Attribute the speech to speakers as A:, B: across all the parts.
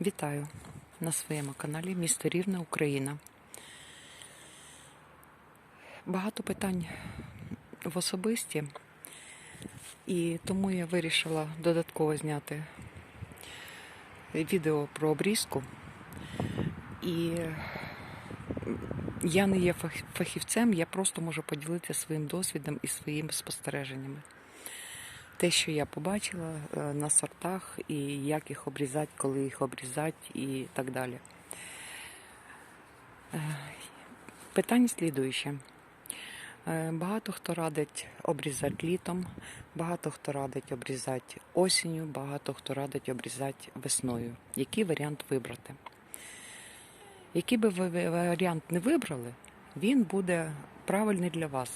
A: Вітаю на своєму каналі Місто Рівне Україна. Багато питань в особисті, і тому я вирішила додатково зняти відео про обрізку. І я не є фахівцем, я просто можу поділитися своїм досвідом і своїми спостереженнями. Те, що я побачила е, на сортах, і як їх обрізати, коли їх обрізати і так далі. Е, Питання слідуюче. Е, Багато хто радить обрізати літом, багато хто радить обрізати осінню, багато хто радить обрізати весною. Який варіант вибрати? Який би ви варіант не вибрали, він буде правильний для вас.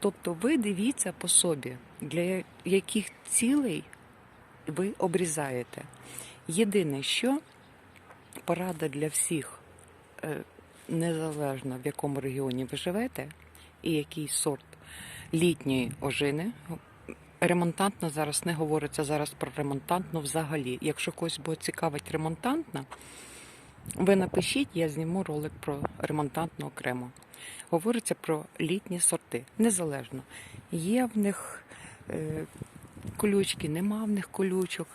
A: Тобто ви дивіться по собі, для яких цілей ви обрізаєте. Єдине, що порада для всіх, е, незалежно в якому регіоні ви живете, і який сорт літньої ожини. Ремонтантна зараз не говориться зараз про ремонтантну взагалі. Якщо когось буде цікавить ремонтантна, ви напишіть, я зніму ролик про ремонтантну окремо. Говориться про літні сорти, незалежно. Є в них е, колючки, нема в них колючок.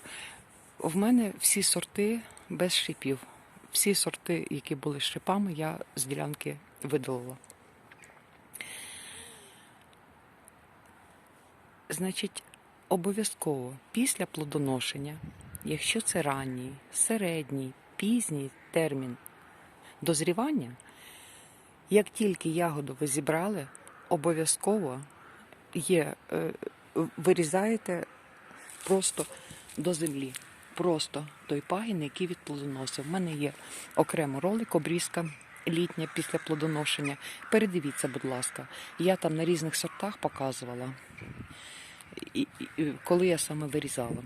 A: В мене всі сорти без шипів. Всі сорти, які були з шипами, я з ділянки видалила. Значить, обов'язково після плодоношення, якщо це ранній, середній, пізній термін дозрівання, як тільки ягоду ви зібрали, обов'язково є, е, вирізаєте просто до землі. Просто той пагін, який від плодоносив. У мене є окремо ролик, обрізка літня після плодоношення. Передивіться, будь ласка. Я там на різних сортах показувала, коли я саме вирізала.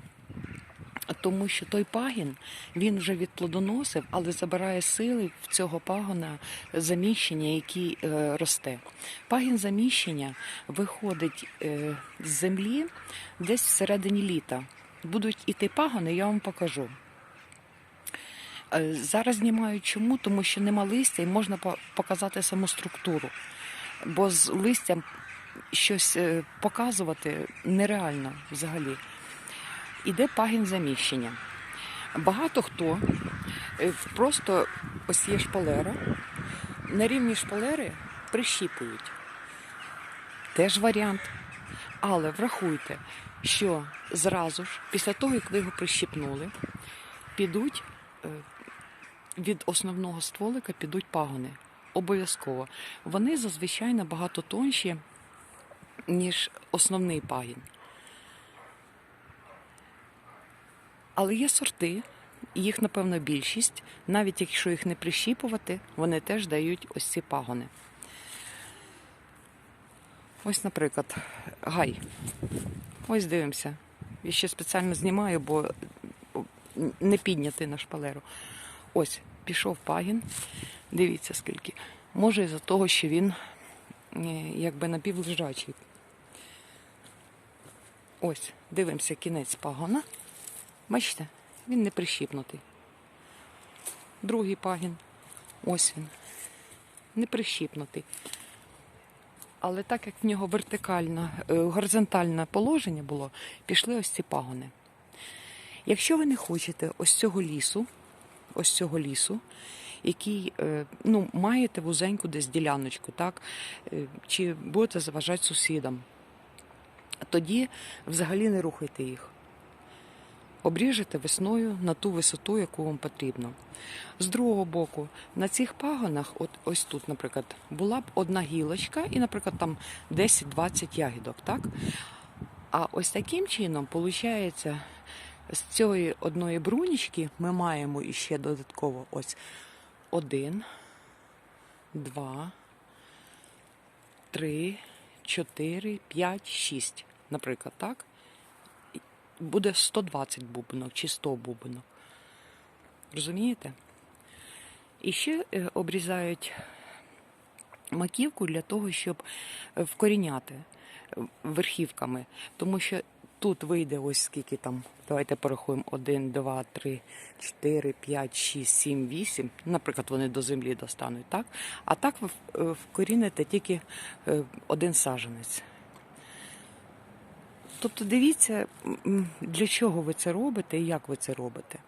A: Тому що той пагін він вже відплодоносив, але забирає сили в цього пагона заміщення, який е, росте. Пагін заміщення виходить е, з землі десь всередині літа. Будуть іти пагони, я вам покажу. Е, Зараз знімаю чому, тому що нема листя і можна показати саму структуру. Бо з листям щось е, показувати нереально взагалі іде пагін заміщення. Багато хто е, просто ось є шпалера, на рівні шпалери прищіпують. Теж варіант. Але врахуйте, що зразу ж, після того, як ви його прищіпнули, підуть е, від основного стволика підуть пагони. Обов'язково. Вони зазвичай набагато тонші, ніж основний пагін. Але є сорти, їх, напевно, більшість. Навіть якщо їх не прищіпувати, вони теж дають ось ці пагони. Ось, наприклад, гай. Ось дивимося. Я ще спеціально знімаю, бо не підняти на шпалеру. Ось, пішов пагін. Дивіться скільки. Може із-за того, що він е, якби напівлежачий. Ось, дивимося кінець пагона. Бачите, він не прищіпнутий. Другий пагін. Ось він. Не прищіпнутий. Але так як в нього вертикальне, горизонтальне положення було, пішли ось ці пагони. Якщо ви не хочете ось цього лісу, ось цього лісу, який е, ну, маєте вузеньку десь діляночку, так? е, чи будете заважати сусідам, тоді взагалі не рухайте їх обріжете весною на ту висоту, яку вам потрібно. З другого боку, на цих пагонах, от ось тут, наприклад, була б одна гілочка, і, наприклад, там 10-20 ягідок, так? А ось таким чином, виходить, з цієї одної брунічки ми маємо іще додатково ось один, два, три, чотири, п'ять, шість, наприклад, так? Буде 120 бубнок чи 100 бубнок. Розумієте? І ще е, обрізають маківку для того, щоб е, вкоріняти е, верхівками. Тому що тут вийде ось скільки там. Давайте порахуємо 1, 2, 3, 4, 5, 6, 7, 8. Наприклад, вони до землі достануть, так? А так ви вкоріните тільки один саджанець. Тобто дивіться, для чого ви це робите і як ви це робите.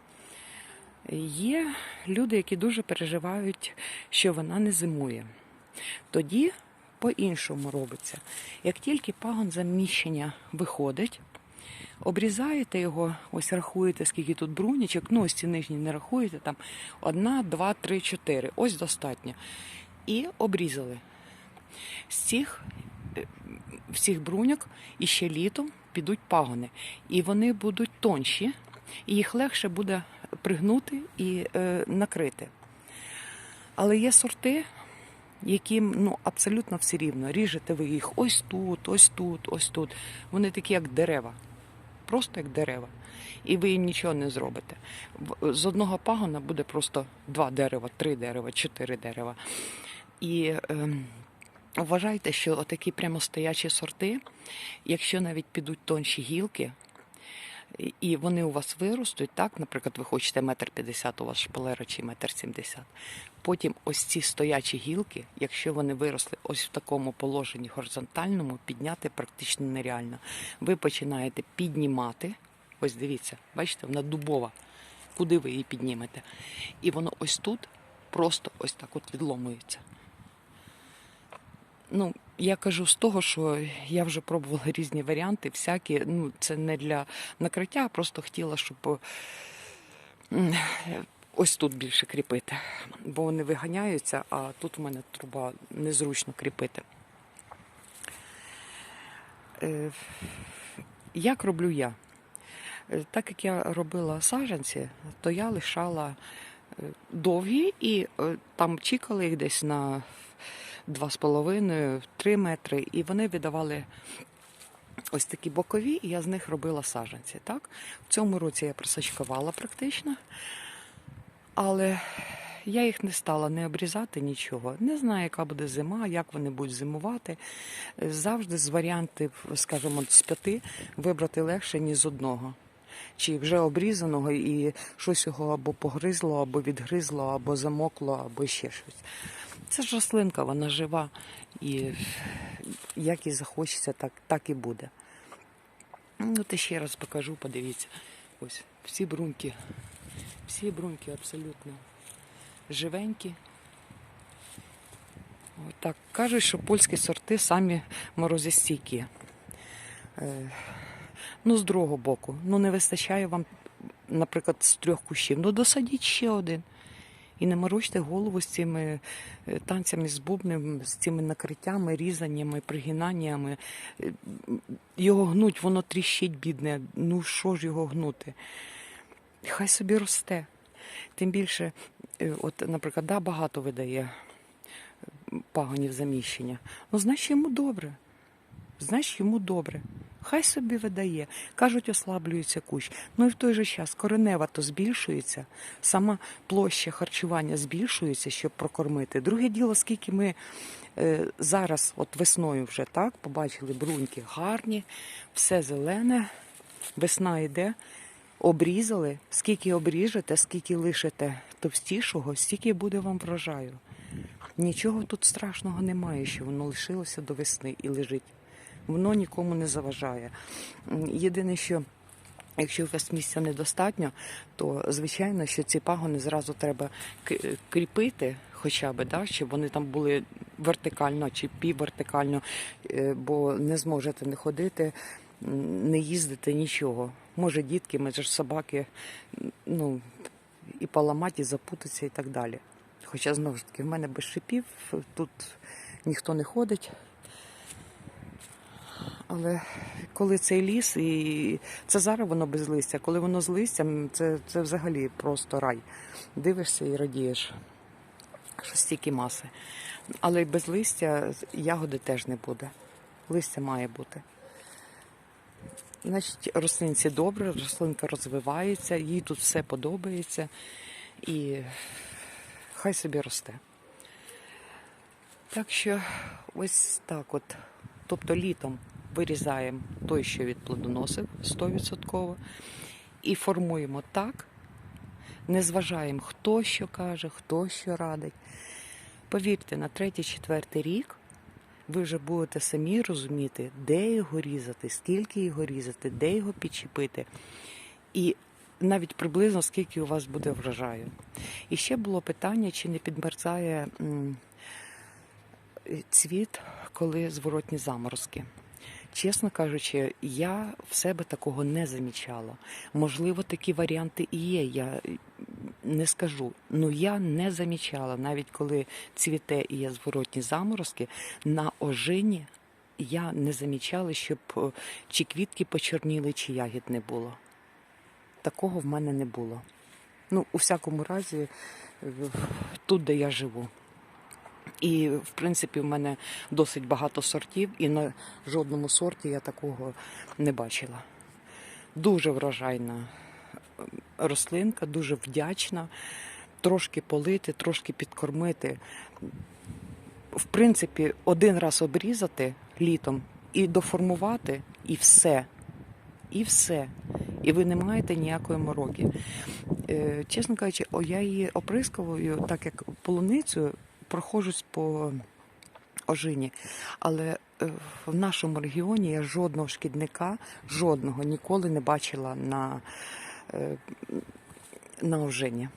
A: Є люди, які дуже переживають, що вона не зимує. Тоді по-іншому робиться. Як тільки пагон заміщення виходить, обрізаєте його, ось рахуєте, скільки тут брунічок, ну ось ці нижні не рахуєте, там одна, два, три, чотири. Ось достатньо. І обрізали. З цих е, всіх бруньок і ще літом підуть пагони. І вони будуть тонші, і їх легше буде пригнути і е, накрити. Але є сорти, яким ну, абсолютно все рівно. Ріжете ви їх ось тут, ось тут, ось тут. Вони такі, як дерева. Просто як дерева. І ви їм нічого не зробите. З одного пагона буде просто два дерева, три дерева, чотири дерева. І ем, вважайте, що отакі прямостоячі сорти, якщо навіть підуть тонші гілки, і- вони у вас виростуть, так, наприклад, ви хочете метр п'ятдесят, у вас шпалера чи метр сімдесят. Потім ось ці стоячі гілки, якщо вони виросли ось в такому положенні горизонтальному, підняти практично нереально. Ви починаєте піднімати. Ось дивіться, бачите, вона дубова. Куди ви її піднімете? І воно ось тут просто ось так от відломується. Ну, я кажу з того, що я вже пробувала різні варіанти, всякі. Ну, це не для накриття, а просто хотіла, щоб ось тут більше кріпити. Бо вони виганяються, а тут в мене труба незручно кріпити. Е, Як роблю я? Е, Так як я робила саджанці, то я лишала е, довгі і там чікали їх десь на 2,5-3 метри, і вони видавали ось такі бокові, і я з них робила саджанці. Так? В цьому році я просачкувала практично, але я їх не стала не обрізати нічого. Не знаю, яка буде зима, як вони будуть зимувати. Завжди з варіантів, скажімо, з п'яти вибрати легше, ніж з одного. Чи вже обрізаного і щось його або погризло, або відгризло, або замокло, або ще щось. Це ж рослинка, вона жива. І як і захочеться, так, так і буде. Ну, то ще раз покажу, подивіться. Ось всі бруньки. Всі бруньки абсолютно живенькі. От так. Кажуть, що польські сорти самі морозостійкі. Е, Ну, з другого боку, ну не вистачає вам, наприклад, з трьох кущів. Ну досадіть ще один. І не морочте голову з цими е, танцями з бубнем, з цими накриттями, різаннями, пригинаннями. Е, Його гнуть, воно тріщить, бідне. Ну що ж його гнути? Хай собі росте. Тим більше, е, от, наприклад, да, багато видає пагонів заміщення. Ну, значить, йому добре. Значить, йому добре. Хай собі видає. Кажуть, ослаблюється кущ. Ну і в той же час коренева то збільшується, сама площа харчування збільшується, щоб прокормити. Друге діло, скільки ми е, зараз, от весною вже так, побачили бруньки гарні, все зелене, весна йде. Обрізали, скільки обріжете, скільки лишите товстішого, стільки буде вам врожаю. Нічого тут страшного немає, що воно лишилося до весни і лежить. Воно нікому не заважає. Єдине, що якщо у вас місця недостатньо, то звичайно, що ці пагони зразу треба кріпити, хоча б, да, щоб вони там були вертикально чи піввертикально, е, бо не зможете не ходити, не їздити нічого. Може, дітки, може собаки, ну і поламати, і запутатися і так далі. Хоча знову ж таки, в мене без шипів, тут ніхто не ходить. Але коли цей ліс, і це зараз воно без листя, коли воно з листям, це, це взагалі просто рай. Дивишся і радієш, що стільки маси. Але без листя ягоди теж не буде. Листя має бути. Значить, рослинці добре, рослинка розвивається, їй тут все подобається і хай собі росте. Так що ось так от Тобто літом вирізаємо той, що від плодоносив 100%, і формуємо так, не зважаємо, хто що каже, хто що радить. Повірте, на третій-четвертий рік ви вже будете самі розуміти, де його різати, скільки його різати, де його підчепити. І навіть приблизно скільки у вас буде врожаю. І ще було питання, чи не підмерзає цвіт, коли зворотні заморозки. Чесно кажучи, я в себе такого не замічала. Можливо, такі варіанти і є. Я не скажу. Ну я не замічала, навіть коли цвіте і є зворотні заморозки, на ожині я не замічала, щоб е, чи квітки почорніли, чи ягід не було. Такого в мене не було. Ну, у всякому разі, е, тут, де я живу. І, в принципі, в мене досить багато сортів, і на жодному сорті я такого не бачила. Дуже врожайна е, рослинка, дуже вдячна. Трошки полити, трошки підкормити. В принципі, один раз обрізати літом і доформувати, і все. І все. І ви не маєте ніякої мороки. Е, чесно кажучи, о, я її оприскую, так як полуницю проходжусь по ожині. Але е, в нашому регіоні я жодного шкідника, жодного ніколи не бачила на, е, на ожині.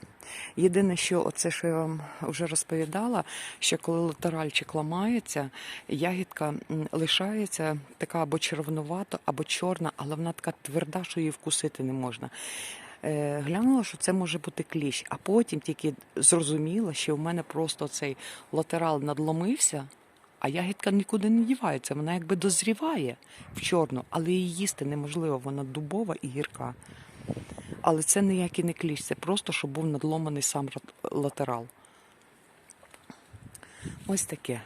A: Єдине, що оце, що я вам вже розповідала, що коли латеральчик ламається, ягідка лишається така або червонувата, або чорна, але вона така тверда, що її вкусити не можна. Е, Глянула, що це може бути кліщ, а потім тільки зрозуміла, що в мене просто цей латерал надломився, а ягідка нікуди не дівається. Вона якби дозріває в чорну, але її їсти неможливо, вона дубова і гірка. Але це ніякий не кліщ, це просто, щоб був надломаний сам латерал. Ось таке.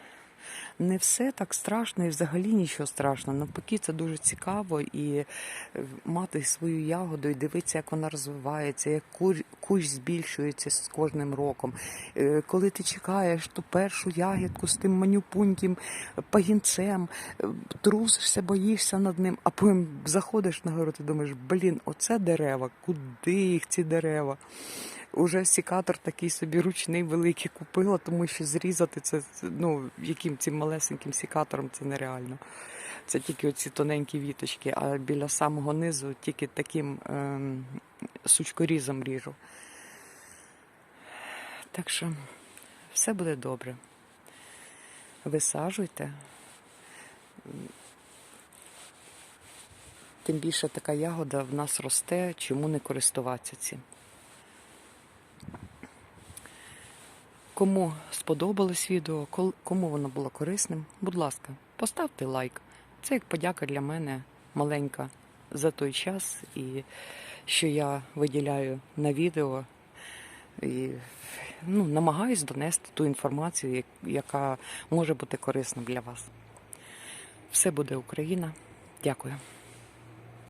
A: Не все так страшно і взагалі нічого страшного. Навпаки, це дуже цікаво і е, мати свою ягоду і дивитися, як вона розвивається, як кущ збільшується з кожним роком. Е, Коли ти чекаєш ту першу ягідку з тим манюпуньким пагінцем, е, трусишся, боїшся над ним, а потім заходиш на город і думаєш, блін, оце дерева, куди їх ці дерева? Уже сікатор такий собі ручний великий купила, тому що зрізати це ну, яким цим малесеньким сікатором це нереально. Це тільки оці тоненькі віточки, а біля самого низу тільки таким ем, сучкорізом ріжу. Так що все буде добре. Висаджуйте. Тим більше така ягода в нас росте, чому не користуватися цим. Кому сподобалось відео, кому воно було корисним, будь ласка, поставте лайк. Це як подяка для мене маленька за той час, і що я виділяю на відео. І ну, намагаюсь донести ту інформацію, яка може бути корисна для вас. Все буде Україна. Дякую.